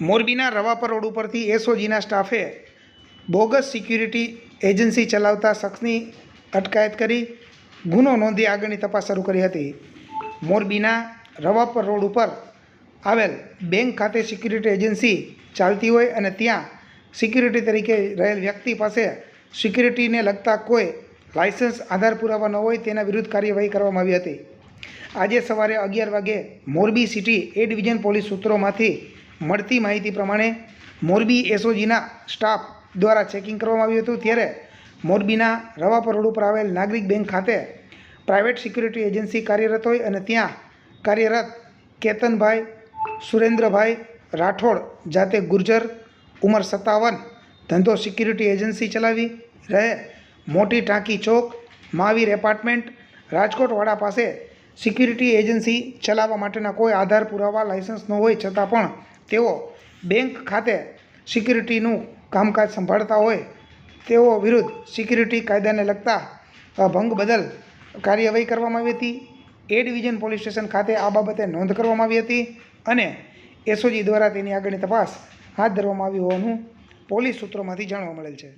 મોરબીના રવાપર રોડ ઉપરથી એસઓજીના સ્ટાફે બોગસ સિક્યુરિટી એજન્સી ચલાવતા શખ્સની અટકાયત કરી ગુનો નોંધી આગળની તપાસ શરૂ કરી હતી. મોરબીના રવાપર રોડ ઉપર આવેલ બેંક ખાતે સિક્યુરિટી એજન્સી ચાલતી હોય અને ત્યાં સિક્યુરિટી તરીકે રહેલ વ્યક્તિ પાસે સિક્યુરિટીને લગતા કોઈ લાયસન્સ આધાર પુરાવા ન હોય તેના વિરુદ્ધ કાર્યવાહી કરવામાં આવી હતી. આજે સવારે અગિયાર વાગે Morbi city A division police સૂત્રોમાંથી મળતી માહિતી પ્રમાણે મોરબી એસઓજીના સ્ટાફ દ્વારા ચેકિંગ કરવામાં આવ્યું હતું. ત્યારે મોરબીના રવાપર રોડ ઉપર આવેલ નાગરિક બેંક ખાતે પ્રાઇવેટ સિક્યુરિટી એજન્સી કાર્યરત હોય અને ત્યાં કાર્યરત કેતનભાઈ, સુરેન્દ્રભાઈ રાઠોડ, જાતે ગુર્જર, ઉંમર સત્તાવન, ધંધો સિક્યુરિટી એજન્સી ચલાવી રહે, મોટી ટાંકી ચોક, મહાવીર એપાર્ટમેન્ટ રાજકોટવાડા પાસે સિક્યુરિટી એજન્સી ચલાવવા માટેના કોઈ આધાર પુરાવા, લાયસન્સ ન હોય છતાં પણ તેઓ બેંક ખાતે સિક્યુરિટીનું કામકાજ સંભાળતા હોય, તેઓ વિરુદ્ધ સિક્યુરિટી કાયદાને લગતા ભંગ બદલ કાર્યવાહી કરવામાં આવી હતી. એ ડિવિઝન પોલીસ સ્ટેશન ખાતે આ બાબતે નોંધ કરવામાં આવી હતી અને એસઓજી દ્વારા તેની આગળની તપાસ હાથ ધરવામાં આવી હોવાનું પોલીસ સૂત્રોમાંથી જાણવા મળેલ છે.